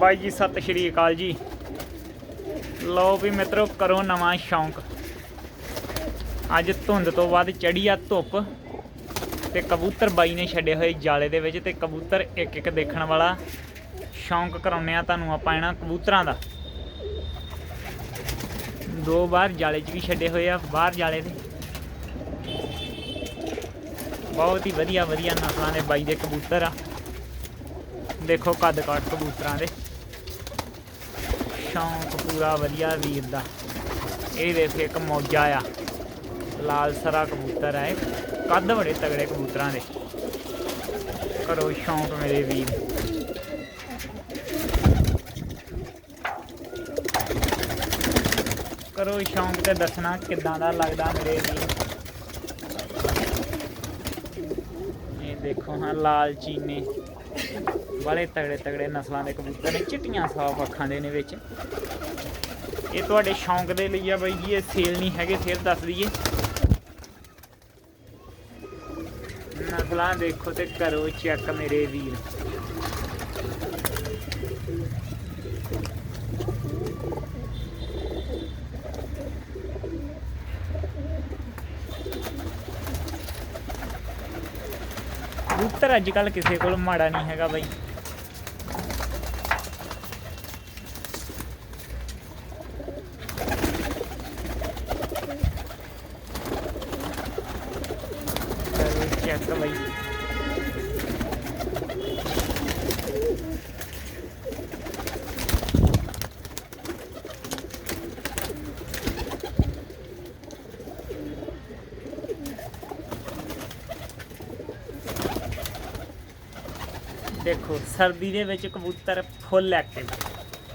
ਬਾਈ ਜੀ, ਸਤਿ ਸ਼੍ਰੀ ਅਕਾਲ ਜੀ। ਲਓ ਵੀ ਮਿੱਤਰੋ, ਕਰੋ ਨਵਾਂ ਸ਼ੌਂਕ। ਅੱਜ ਧੁੰਦ ਤੋਂ ਬਾਅਦ ਚੜੀ ਆ ਧੁੱਪ ਤੇ ਕਬੂਤਰ ਬਾਈ ਨੇ ਛੱਡੇ ਹੋਏ ਜਾਲੇ ਦੇ ਵਿੱਚ ਤੇ ਕਬੂਤਰ ਇੱਕ ਇੱਕ ਦੇਖਣ ਵਾਲਾ ਸ਼ੌਂਕ ਕਰਾਉਨੇ ਆ ਤੁਹਾਨੂੰ ਆਪਾਂ ਇਹਨਾਂ ਕਬੂਤਰਾਂ ਦਾ। ਦੋ ਵਾਰ ਜਾਲੇ 'ਚ ਵੀ ਛੱਡੇ ਹੋਏ ਆ, ਬਾਹਰ ਜਾਲੇ ਦੇ। ਬਹੁਤ ਹੀ ਵਧੀਆ ਵਧੀਆ ਨਸਲਾਂ ਦੇ ਬਾਈ ਦੇ ਕਬੂਤਰ ਆ। ਦੇਖੋ ਕੱਦ ਕਾਠ ਕਬੂਤਰਾਂ ਦੇ। ਸ਼ੌਂਕ ਪੂਰਾ ਵਧੀਆ ਵੀਰ ਦਾ। ਇਹ ਦੇਖ ਇੱਕ ਮੌਜਾ ਆ। ਲਾਲ ਸਰਾ ਕਬੂਤਰ ਆ ਇਹ। ਕੱਦ ਬੜੇ ਤਗੜੇ ਕਬੂਤਰਾਂ ਦੇ। ਕਰੋ ਸ਼ੌਂਕ ਮੇਰੇ ਵੀਰ। ਕਰੋ ਸ਼ੌਂਕ ਤੇ ਦੱਸਣਾ ਕਿੱਦਾਂ ਦਾ ਲੱਗਦਾ ਮੇਰੇ ਵੀਰ। ਇਹ ਦੇਖੋ ਹਾਂ, ਲਾਲ ਚੀਨੇ। ਬੜੇ ਤਗੜੇ ਤਗੜੇ ਨਸਲਾਂ ਦੇ ਕਬੂਤਰ ਨੇ, ਚਿੱਟੀਆਂ ਸਾਫ਼ ਅੱਖਾਂ ਦੇ ਨੇ ਵਿੱਚ। ਇਹ ਤੁਹਾਡੇ ਸ਼ੌਂਕ ਦੇ ਲਈ ਆ ਬਾਈ ਜੀ, ਇਹ ਸੇਲ ਨਹੀਂ ਹੈਗੇ ਫਿਰ ਦੱਸ ਦਈਏ। ਨਸਲਾਂ ਦੇਖੋ ਤੇ ਕਰੋ ਚੈੱਕ ਮੇਰੇ ਵੀਰ। ਕਬੂਤਰ ਅੱਜ ਕੱਲ ਕਿਸੇ ਕੋਲ ਮਾੜਾ ਨਹੀਂ ਹੈਗਾ ਬਾਈ ਕਰੋ ਚੈੱਕ ਬਾਈ ਦੇਖੋ, ਸਰਦੀ ਦੇ ਵਿੱਚ ਕਬੂਤਰ ਫੁੱਲ ਐਕਟਿਵ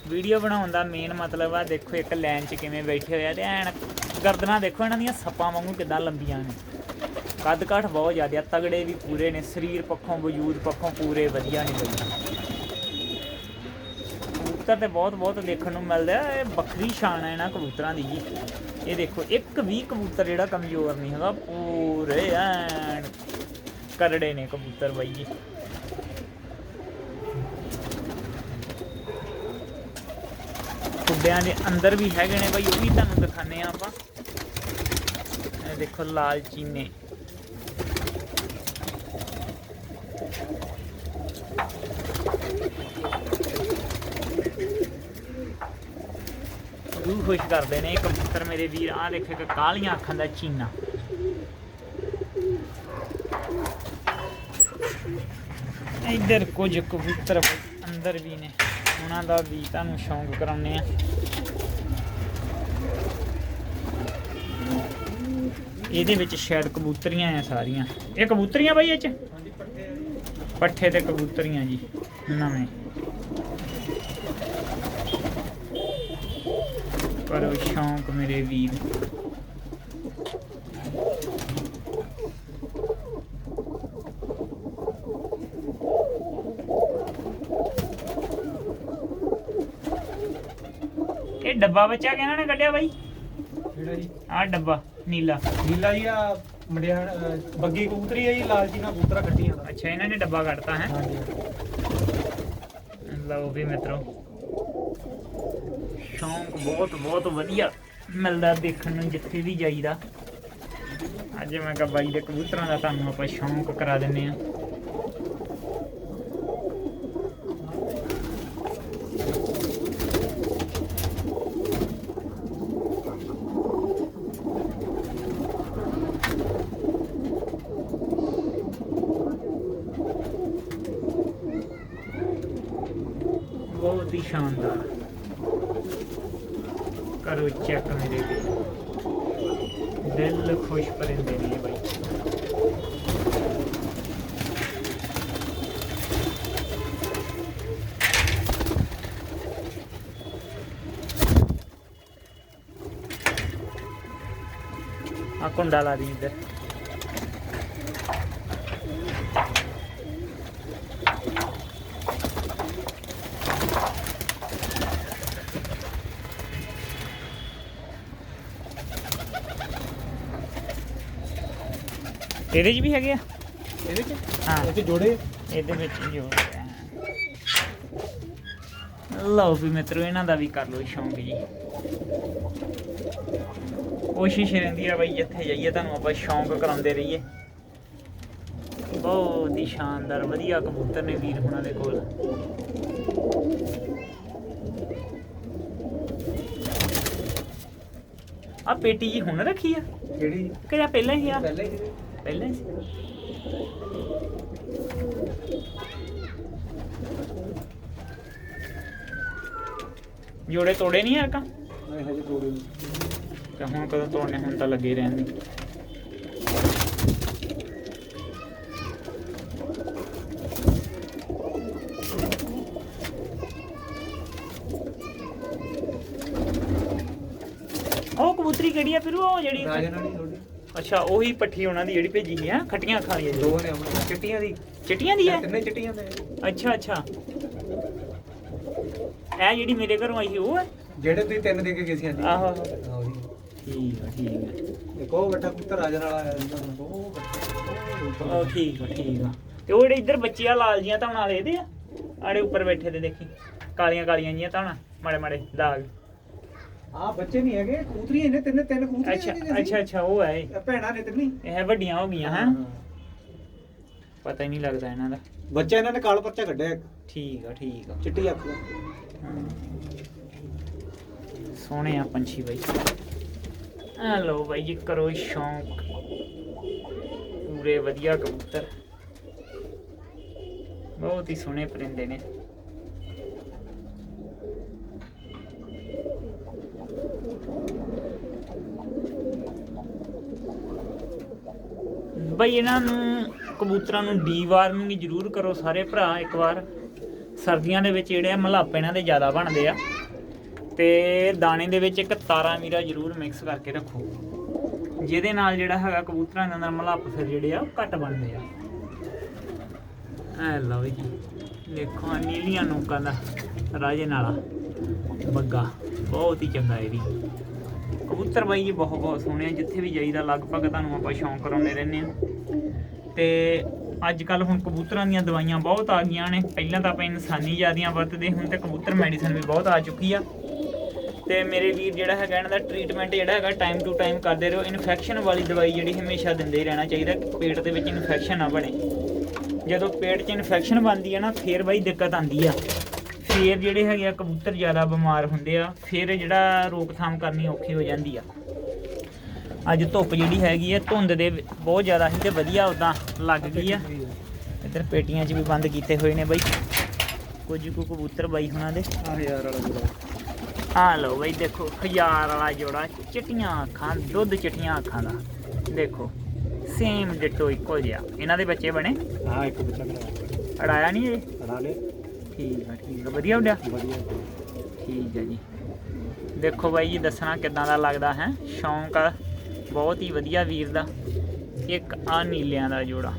ਵੀਡੀਓ ਬਣਾਉਣ ਦਾ ਮੇਨ ਮਤਲਬ ਆ, ਦੇਖੋ ਇੱਕ ਲਾਈਨ 'ਚ ਕਿਵੇਂ ਬੈਠੇ ਹੋਏ ਆ ਤੇ ਐਨ ਗਰਦਨਾਂ ਦੇਖੋ ਇਹਨਾਂ ਦੀਆਂ ਸੱਪਾਂ ਵਾਂਗੂ ਕਿਦਾਂ ਲੰਬੀਆਂ ਨੇ। ਕੱਦ ਕਾਠ ਬਹੁਤ ਜ਼ਿਆਦਾ ਤਗੜੇ ਵੀ ਪੂਰੇ ਨੇ, ਸਰੀਰ ਪੱਖੋਂ, ਵਜੂਦ ਪੱਖੋਂ ਪੂਰੇ ਵਧੀਆ ਨੇ ਬਈ। ਕਬੂਤਰ ਤੇ ਬਹੁਤ ਬਹੁਤ ਦੇਖਣ ਨੂੰ ਮਿਲਦਾ ਹੈ। ਇਹ ਵੱਖਰੀ ਸ਼ਾਨ ਹੈ ਇਹਨਾਂ ਕਬੂਤਰਾਂ ਦੀ ਜੀ। ਇਹ ਦੇਖੋ, ਇੱਕ ਵੀ ਕਬੂਤਰ ਜਿਹੜਾ ਕਮਜ਼ੋਰ ਨਹੀਂ ਹੈਗਾ, ਪੂਰੇ ਐਨ ਕਰੜੇ ਨੇ ਕਬੂਤਰ ਬਾਈ ਜੀ। ਕੁੱਡਿਆਂ ਦੇ ਅੰਦਰ ਵੀ ਹੈਗੇ ਨੇ ਬਾਈ, ਉਹ ਵੀ ਤੁਹਾਨੂੰ ਦਿਖਾਣੇ ਆ ਆਪਾਂ। ਇਹ ਦੇਖੋ ਲਾਲ ਚੀਨੇ। ਰੂਹ ਖੁਸ਼ ਕਰਦੇ ਨੇ ਕਬੂਤਰ ਮੇਰੇ ਵੀਰ, ਆਹ ਦੇਖੋ ਇੱਕ ਕਾਲੀਆਂ ਅੱਖਾਂ ਦਾ ਚੀਨਾ। ਇੱਧਰ ਕੁਝ ਕਬੂਤਰ ਅੰਦਰ ਵੀ ਨੇ, ਉਹਨਾਂ ਦਾ ਵੀ ਤੁਹਾਨੂੰ ਸ਼ੌਂਕ ਕਰਾਉਣੇ ਆ ਇਹਦੇ ਵਿੱਚ ਸ਼ਾਇਦ ਕਬੂਤਰੀਆਂ ਆ ਸਾਰੀਆਂ। ਇਹ ਕਬੂਤਰੀਆਂ ਬਾਈ ਇਹ ਚ? ਪੱਠੇ ਤੇ ਕਬੂਤਰੀਆਂ ਜੀ ਨਵੇਂ। ਕਰੋ ਸ਼ੌਂਕ ਮੇਰੇ ਵੀਰ। ਇਹ ਡੱਬਾ ਬੱਚਾ ਕਿਹਨਾਂ ਨੇ ਕੱਢਿਆ ਬਾਈ? ਕਿਹੜਾ ਜੀ? ਆਹ ਡੱਬਾ। ਨੀਲਾ। ਨੀਲਾ ਜੀ ਆ ਮੜਿਆਣ ਅਹ, ਬੱਗੀ ਕਬੂਤਰੀ ਹੈ ਜੀ ਲਾਲ ਜੀ ਨਾਲ ਕਬੂਤਰਾ ਕੱਟੀਆਂ। ਦਾ ਅੱਛਾ ਇਹਨਾਂ ਨੇ ਡੱਬਾ ਕੱਢਤਾ ਹੈ? ਹਾਂਜੀ। ਲਓ ਵੀ ਮਿੱਤਰੋ। ਸ਼ੌਂਕ ਬਹੁਤ ਬਹੁਤ ਵਧੀਆ। ਮਿਲਦਾ ਦੇਖਣ ਨੂੰ ਜਿੱਥੇ ਵੀ ਜਾਈਦਾ। ਅੱਜ ਮੈਂ ਕਿਹਾ ਬਾਈ ਦੇ ਕਬੂਤਰਾਂ ਦਾ ਤੁਹਾਨੂੰ ਆਪਾਂ ਸ਼ੌਂਕ ਕਰਾ ਦਿੰਨੇ ਆ ਬਹੁਤ ਹੀ ਸ਼ਾਨਦਾਰ। ਕਰੋ ਚੈੱਕ ਮੇਰੇ ਵੀ ਦਿਲ ਖੁਸ਼ ਪਰਿੰਦੇ ਨੇ ਬਾਈ। ਆ ਕੁੰਡਾ ਲਾ ਦੀ ਇੱਧਰ। ਇਹਦੇ 'ਚ ਵੀ ਹੈਗੇ ਆ? ਇਹਦੇ ਚ? ਹਾਂ। ਇਹ ਚ ਜੋੜੇ? ਇਹਦੇ ਵਿੱਚ ਜੋ ਲਓ ਵੀ ਮਿੱਤਰੋ ਇਹਨਾਂ ਦਾ ਵੀ ਕਰ ਲਓ ਸ਼ੌਂਕ ਜੀ। ਕੋਸ਼ਿਸ਼ ਰਹਿੰਦੀ ਆ ਬਈ ਜਿੱਥੇ ਜਾਈਏ ਤੁਹਾਨੂੰ ਆਪਾਂ ਸ਼ੌਂਕ ਕਰਾਉਂਦੇ ਰਹੀਏ। ਬਹੁਤ ਹੀ ਸ਼ਾਨਦਾਰ ਵਧੀਆ ਕਬੂਤਰ ਨੇ ਵੀਰ ਹੁਣਾਂ ਦੇ ਕੋਲ। ਆ ਪੇਟੀ ਜੀ ਹੁਣ ਰੱਖੀ ਆ? ਕਿਹੜੀ? ਕਿ ਜਾਂ ਪਹਿਲਾਂ ਹੀ ਆ? ਪਹਿਲਾਂ ਹੀ। ਪਹਿਲਾਂ ਸੀ ਜੋੜੇ ਤੋੜੇ ਨਹੀਂ ਆ ਕਾ ਨਹੀਂ ਹਜੇ ਤੋੜੀ ਤੇ ਹੁਣ ਕਦੋਂ ਤੋੜਨੇ ਹੁਣ ਤਾਂ ਲੱਗੇ ਰਹਿਣ ਦੀ। ਉਹ ਕਬੂਤਰੀ ਕਿਹੜੀ ਆ ਫਿਰ ਉਹ ਜਿਹੜੀ ਰਾਜਨ ਵਾਲੀ ਅੱਛਾ ਉਹੀ ਪੱਠੀ ਉਹਨਾਂ ਦੀ ਜਿਹੜੀ ਭੇਜੀ ਸੀ ਆ ਖੱਟੀਆਂ ਅੱਖਾਂ ਵਾਲੀ ਦੋ ਨੇ ਆਪਣੇ। ਚਿੱਟੀਆਂ ਦੀ। ਚਿੱਟੀਆਂ ਦੀ ਹੈ? ਤਿੰਨੇ ਚਿੱਟੀਆਂ ਨੇ ਅੱਛਾ ਅੱਛਾ। ਇਹ ਜਿਹੜੀ ਮੇਰੇ ਘਰੋਂ ਆਈ ਸੀ ਉਹ ਹੈ? ਜਿਹੜੇ ਤੁਸੀਂ ਤਿੰਨ ਦੇ ਕੇ ਗਏ ਸੀ ਹਾਂਜੀ ਆਹੋ। ਆਹੋ ਜੀ। ਠੀਕ ਆ ਠੀਕ ਆ। ਇੱਕ ਉਹ ਬੱਟਾ ਕੁੱਤਰ ਰਾਜਨ ਵਾਲਾ ਆਇਆ ਸੀ ਤੁਹਾਨੂੰ ਉਹ ਠੀਕ ਆ ਠੀਕ ਆ। ਤੇ ਉਹ ਜਿਹੜੇ ਇੱਧਰ ਬੱਚੇ ਆ ਲਾਲ ਜੀਆਂ ਧੌਣ ਵਾਲੇ ਇਹਦੇ ਆ? ਆੜੇ ਉੱਪਰ ਬੈਠੇ ਤੇ ਦੇਖੀ। ਕਾਲੀਆਂ ਕਾਲੀਆਂ ਜੀਆਂ ਧੌਣਾ ਮਾੜੇ ਮਾੜੇ ਦਾਗ ਆਹ ਬੱਚੇ ਨਹੀਂ ਹੈਗੇ ਕੂਤਰੀਆਂ ਨੇ ਤਿੰਨੇ ਤਿੰਨ ਕੂਤਰੀਆਂ ਅੱਛਾ ਨੇ ਅੱਛਾ ਅੱਛਾ ਉਹ ਹੈ ਇਹ। ਭੈਣਾਂ ਨੇ ਤਿੰਨੀ। ਇਹ ਵੱਡੀਆਂ ਹੋ ਗਈਆਂ ਹੈ? ਪਤਾ ਹੀ ਨਹੀਂ ਲੱਗਦਾ ਇਹਨਾਂ ਦਾ। ਬੱਚਾ ਇਹਨਾਂ ਨੇ ਕਾਲ ਪਰਚਾ ਕੱਢਿਆ ਇੱਕ। ਠੀਕ ਆ ਠੀਕ ਆ। ਚਿੱਟੀ ਅੱਖ ਦਾ। ਸੋਹਣੇ ਆ ਪੰਛੀ ਬਾਈ। ਆ ਲਓ ਬਾਈ ਜੀ ਕਰੋ ਸ਼ੌਂਕ। ਪੂਰੇ ਵਧੀਆ ਕਬੂਤਰ। ਬਹੁਤ ਹੀ ਸੋਹਣੇ ਪਰਿੰਦੇ ਨੇ। ਬਈ ਇਹਨਾਂ ਨੂੰ ਕਬੂਤਰਾਂ ਨੂੰ ਡੀ ਵਾਰਮਿੰਗ ਜ਼ਰੂਰ ਕਰੋ ਸਾਰੇ ਭਰਾ, ਇੱਕ ਵਾਰ। ਸਰਦੀਆਂ ਦੇ ਵਿੱਚ ਜਿਹੜੇ ਆ ਮਲਾਪੇ ਇਹਨਾਂ ਦੇ ਜ਼ਿਆਦਾ ਬਣਦੇ ਆ। ਤੇ ਦਾਣੇ ਦੇ ਵਿੱਚ ਇੱਕ ਤਾਰਾ ਮੀਰਾ ਜ਼ਰੂਰ ਮਿਕਸ ਕਰਕੇ ਰੱਖੋ। ਜਿਹਦੇ ਨਾਲ ਜਿਹੜਾ ਹੈਗਾ ਕਬੂਤਰਾਂ ਦੇ ਅੰਦਰ ਮਲੱਪ ਫਿਰ ਜਿਹੜੇ ਆ ਉਹ ਘੱਟ ਬਣਦੇ ਆ। ਐ ਲਓ ਜੀ। ਦੇਖੋ ਨੀਲੀਆਂ ਨੋਕਾਂ ਦਾ ਰਾਜੇ ਨਾਲਾ। ਬੱਗਾ। ਬਹੁਤ ਹੀ ਚੰਗਾ ਇਹ ਵੀ। ਕਬੂਤਰ ਬਾਈ ਜੀ ਬਹੁਤ ਬਹੁਤ ਸੋਹਣੇ ਆ, ਜਿੱਥੇ ਵੀ ਜਾਈਦਾ ਲਗਭਗ ਤੁਹਾਨੂੰ ਆਪਾਂ ਸ਼ੌਂਕ ਕਰਾਉਂਦੇ ਰਹਿੰਦੇ ਆ। ਤੇ ਅੱਜ ਕੱਲ ਹੁਣ ਕਬੂਤਰਾਂ ਦੀਆਂ ਦਵਾਈਆਂ ਬਹੁਤ ਆ ਗਈਆਂ ਨੇ। ਪਹਿਲਾਂ ਤਾਂ ਆਪਾਂ ਇਨਸਾਨੀ ਜਿਆਦੀਆਂ ਵਰਤਦੇ ਹੁਣ ਤੇ ਕਬੂਤਰ ਮੈਡੀਸਨ ਵੀ ਬਹੁਤ ਆ ਚੁੱਕੀ ਆ। ਤੇ ਮੇਰੇ ਵੀਰ ਜਿਹੜਾ ਹੈਗਾ, ਇਹਨਾਂ ਦਾ ਟ੍ਰੀਟਮੈਂਟ ਜਿਹੜਾ ਹੈਗਾ ਟਾਈਮ ਟੂ ਟਾਈਮ ਕਰਦੇ ਰਹੋ। ਇਨਫੈਕਸ਼ਨ ਵਾਲੀ ਦਵਾਈ ਜਿਹੜੀ ਹਮੇਸ਼ਾ ਦਿੰਦੇ ਹੀ ਰਹਿਣਾ ਚਾਹੀਦਾ, ਪੇਟ ਦੇ ਵਿੱਚ ਇਨਫੈਕਸ਼ਨ ਨਾ ਬਣੇ। ਜਦੋਂ ਪੇਟ 'ਚ ਇਨਫੈਕਸ਼ਨ ਬਣਦੀ ਹੈ ਨਾ, ਫੇਰ ਬਾਈ ਦਿੱਕਤ ਆਂਦੀ ਆ। ਫੇਰ ਜਿਹੜੇ ਹੈਗੇ ਆ ਕਬੂਤਰ ਜ਼ਿਆਦਾ ਬਿਮਾਰ ਹੁੰਦੇ ਆ ਫਿਰ ਜਿਹੜਾ ਰੋਕਥਾਮ ਕਰਨੀ ਔਖੀ ਹੋ ਜਾਂਦੀ ਆ। ਅੱਜ ਧੁੱਪ ਜਿਹੜੀ ਹੈਗੀ ਆ ਧੁੰਦ ਦੇ ਬਹੁਤ ਜ਼ਿਆਦਾ ਸੀ ਤੇ ਵਧੀਆ ਉਦਾਂ ਲੱਗ ਗਈ ਆ। ਇੱਧਰ ਪੇਟੀਆਂ 'ਚ ਵੀ ਬੰਦ ਕੀਤੇ ਹੋਏ ਨੇ ਬਾਈ। ਕੁਝ ਕੁ ਕਬੂਤਰ ਬਾਈ ਹੁਣਾਂ ਦੇ। ਆਹ ਯਾਰ ਵਾਲਾ ਆ ਲਓ ਬਈ ਦੇਖੋ ਹਜ਼ਾਰ ਵਾਲਾ ਜੋੜਾ ਚਿੱਟੀਆਂ ਅੱਖਾਂ ਦੁੱਧ ਚਿੱਟੀਆਂ ਅੱਖਾਂ ਦਾ। ਦੇਖੋ ਸੇਮ ਡਿਟੋ ਇੱਕੋ ਜਿਹਾ। ਇਹਨਾਂ ਦੇ ਬੱਚੇ ਬਣੇ? ਹਾਂ ਇੱਕ ਬੱਚਾ ਕਰਾ ਅੜਾਇਆ ਨਹੀਂ ਇਹ? ਅੜਾ ਲੈ ਠੀਕ ਆ ਠੀਕ ਆ। ਵਧੀਆ ਉੱਡਿਆ ਵਧੀਆ। ਠੀਕ ਹੈ ਜੀ। ਦੇਖੋ ਬਾਈ ਜੀ ਦੱਸਣਾ ਕਿਦਾਂ ਦਾ ਲੱਗਦਾ ਹੈ? ਸ਼ੌਂਕ ਆ। ਬਹੁਤ ਹੀ ਵਧੀਆ ਵੀਰ ਦਾ। ਇੱਕ ਆ ਨੀਲਿਆਂ ਦਾ ਜੋੜਾ।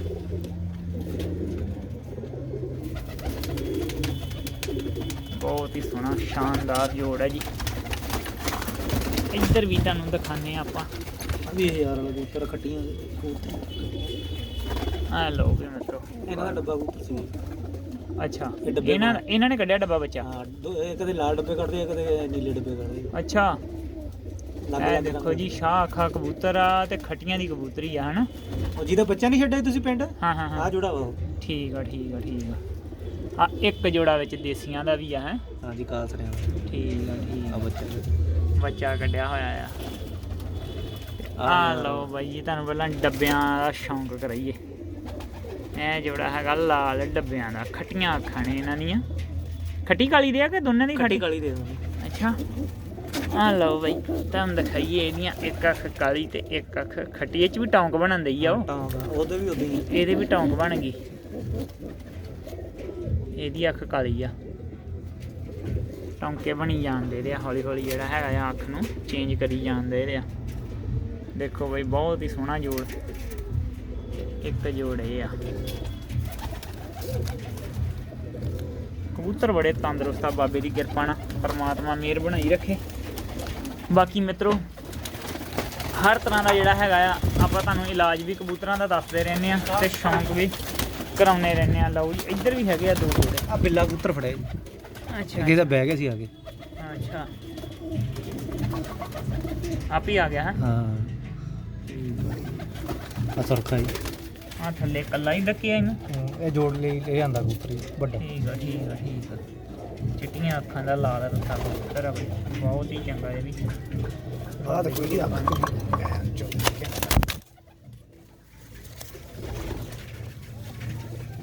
ਬਹੁਤ ਹੀ ਸੋਹਣਾ ਸ਼ਾਨਦਾਰ ਜੋੜ ਹੈ ਜੀ। ਇੱਧਰ ਵੀ ਤੁਹਾਨੂੰ ਦਿਖਾਣੇ ਆਪਾਂ। ਵੀ ਯਾਰ ਵਾਲਾ ਕਬੂਤਰ ਖੱਟੀਆਂ ਕਬੂਤਰ ਆ ਲਓ ਵੀ ਮਿੱਤਰੋ। ਇਹਨਾਂ ਦਾ ਡੱਬਾ ਕਬੂਤਰ ਸੀ। ਅੱਛਾ। ਇਹ ਡੱਬੇ ਇਹਨਾਂ ਪਾਉਣੇ। ਇਹਨਾਂ ਨੇ ਕੱਢਿਆ ਡੱਬਾ ਬੱਚਾ? ਹਾਂ ਦੋ- ਇਹ ਕਦੇ ਲਾਲ ਡੱਬੇ ਕੱਢਦੇ ਆ ਕਦੇ ਨੀਲੇ ਡੱਬੇ ਕੱਢਦੇ ਅੱਛਾ। ਆ। ਲੱਗ ਇਹ ਲੱਗ ਦੇਖੋ ਜੀ ਸ਼ਾਹ ਅੱਖਾਂ ਕਬੂਤਰ ਆ ਤੇ ਖੱਟੀਆਂ ਦੀ ਕਬੂਤਰੀ ਆ ਹਨਾ? ਉਹ ਜਿਹਦਾ ਬੱਚਾ ਨਹੀਂ ਛੱਡਿਆ ਤੁਸੀਂ ਪਿੰਡ? ਹਾਂ ਹਾਂ ਹਾਂ। ਆ ਜੋੜਾ ਵਾ ਉਹ। ਠੀਕ ਆ ਠੀਕ ਆ ਠੀਕ ਆ। ਆ ਇੱਕ ਜੋੜਾ ਵਿੱਚ ਦੇਸੀਆਂ ਦਾ ਵੀ ਆ ਹੈ? ਹਾਂ ਜੀ ਕਾਲ ਸਰਿਆ ਠੀਕ ਆ ਠੀਕ ਆ। ਆ ਬੱਚਾ। ਬੱਚਾ ਕੱਢਿਆ ਹੋਇਆ ਆ। ਆ ਲਓ ਬਾਈ ਜੀ ਤੁਹਾਨੂੰ ਪਹਿਲਾਂ ਡੱਬਿਆਂ ਦਾ ਸ਼ੌਂਕ ਕਰਾਈਏ। ਇਹ ਜੋੜਾ ਹੈਗਾ ਲਾਲ ਡੱਬਿਆਂ ਦਾ ਖੱਟੀਆਂ ਅੱਖਾਂ ਨੇ ਇਹਨਾਂ ਦੀਆਂ। ਖੱਟੀ ਕਾਲੀ ਦੇ ਆ ਕਿ ਦੋਨਾਂ ਦੀ ਖੱਟੀ ਕਾਲੀ ਦੇ ਅੱਛਾ। ਆ ਲਓ ਬਾਈ ਤੁਹਾਨੂੰ ਦਿਖਾਈਏ ਇਹਦੀਆਂ ਇੱਕ ਅੱਖ ਕਾਲੀ ਤੇ ਇੱਕ ਅੱਖ ਖੱਟੀ। ਇਹ ਚ ਵੀ ਟੌਂਕ ਬਣਨ ਦਈ ਆ ਉਹ। ਉਹਦੇ ਵੀ ਹੀ। ਇਹਦੇ ਵੀ ਟੌਂਕ ਬਣ ਗਈ। ਇਹਦੀ ਅੱਖ ਕਾਲੀ ਆ। ਟੌਂਕੇ ਬਣੀ ਜਾਂਦੇ ਦੇ ਆ ਹੌਲੀ ਹੌਲੀ ਜਿਹੜਾ ਹੈਗਾ ਆ ਅੱਖ ਨੂੰ ਚੇਂਜ ਕਰੀ ਜਾਂਦੇ ਦੇ ਆ। ਦੇਖੋ ਬਈ ਬਹੁਤ ਹੀ ਸੋਹਣਾ ਜੋੜ। ਇੱਕ ਜੋੜ ਇਹ ਆ। ਕਬੂਤਰ ਬੜੇ ਤੰਦਰੁਸਤ ਆ ਬਾਬੇ ਦੀ ਕਿਰਪਾ ਨਾਲ ਪਰਮਾਤਮਾ ਮਿਹਰ ਬਣਾਈ ਰੱਖੇ। ਬਾਕੀ ਮਿੱਤਰੋ ਹਰ ਤਰ੍ਹਾਂ ਦਾ ਜਿਹੜਾ ਹੈਗਾ ਆ ਆਪਾਂ ਤੁਹਾਨੂੰ ਇਲਾਜ ਵੀ ਕਬੂਤਰਾਂ ਦਾ ਦੱਸਦੇ ਰਹਿੰਦੇ ਆ ਤੇ ਸ਼ੌਂਕ ਵੀ ਕਰਾਉਨੇ ਰਹਿੰਦੇ ਆ। ਲਓ ਜੀ ਇੱਧਰ ਵੀ ਹੈਗੇ ਆ ਦੋ ਜੋੜੇ। ਆ ਬਿੱਲਾ ਕਬੂਤਰ ਫੜਿਆ ਜੀ। ਅੱਛਾ। ਅੱਗੇ ਤਾਂ ਬਹਿ ਗਿਆ ਸੀ ਆ ਕੇ। ਅੱਛਾ। ਆਪ ਹੀ ਆ ਗਿਆ ਹੈ। ਹਾਂ। ਆ ਸੁਰਖਾ ਜੀ। ਆ ਥੱਲੇ ਕੱਲਾ ਹੀ ਡੱਕਿਆ ਇਹਨੂੰ? ਇਹ ਜੋੜ ਲਈ ਇਹ ਆਂਦਾ ਕਬੂਤਰ ਜੀ ਵੱਡਾ। ਠੀਕ ਆ ਠੀਕ ਆ ਠੀਕ ਆ। ਚਿੱਟੀਆਂ ਅੱਖਾਂ ਦਾ ਲਾਲ ਰੱਥਾ ਕਬੂਤਰ ਆ ਬਈ। ਬਹੁਤ ਹੀ ਚੰਗਾ ਇਹ ਵੀ। ਆਹ ਦੇਖੋ ਇਹਦੀ ਅੱਖ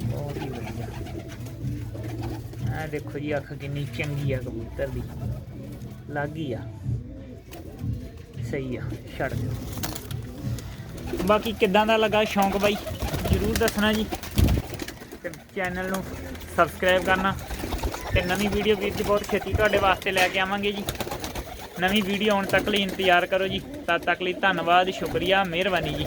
ਬਹੁਤ ਹੀ ਵਧੀਆ। ਆ ਦੇਖੋ ਜੀ ਅੱਖ ਕਿੰਨੀ ਚੰਗੀ ਆ ਕਬੂਤਰ ਦੀ। ਲੱਗ ਗਈ ਆ। ਸਹੀ ਆ ਛੱਡ ਦਿਓ। ਬਾਕੀ ਕਿੱਦਾਂ ਦਾ ਲੱਗਾ ਸ਼ੌਂਕ ਬਾਈ? ਜਰੂਰ ਦੱਸਣਾ ਜੀ। ਤੇ ਚੈਨਲ ਨੂੰ ਸਬਸਕ੍ਰਾਈਬ ਕਰਨਾ। ਤੇ ਨਵੀਂ ਵੀਡੀਓ ਵੀਰ ਜੀ ਬਹੁਤ ਛੇਤੀ ਤੁਹਾਡੇ ਵਾਸਤੇ ਲੈ ਕੇ ਆਵਾਂਗੇ ਜੀ। ਨਵੀਂ ਵੀਡੀਓ ਆਉਣ ਤੱਕ ਲਈ ਇੰਤਜ਼ਾਰ ਕਰੋ ਜੀ। ਤਦ ਤੱਕ ਲਈ ਧੰਨਵਾਦ, ਸ਼ੁਕਰੀਆ, ਮਿਹਰਬਾਨੀ ਜੀ।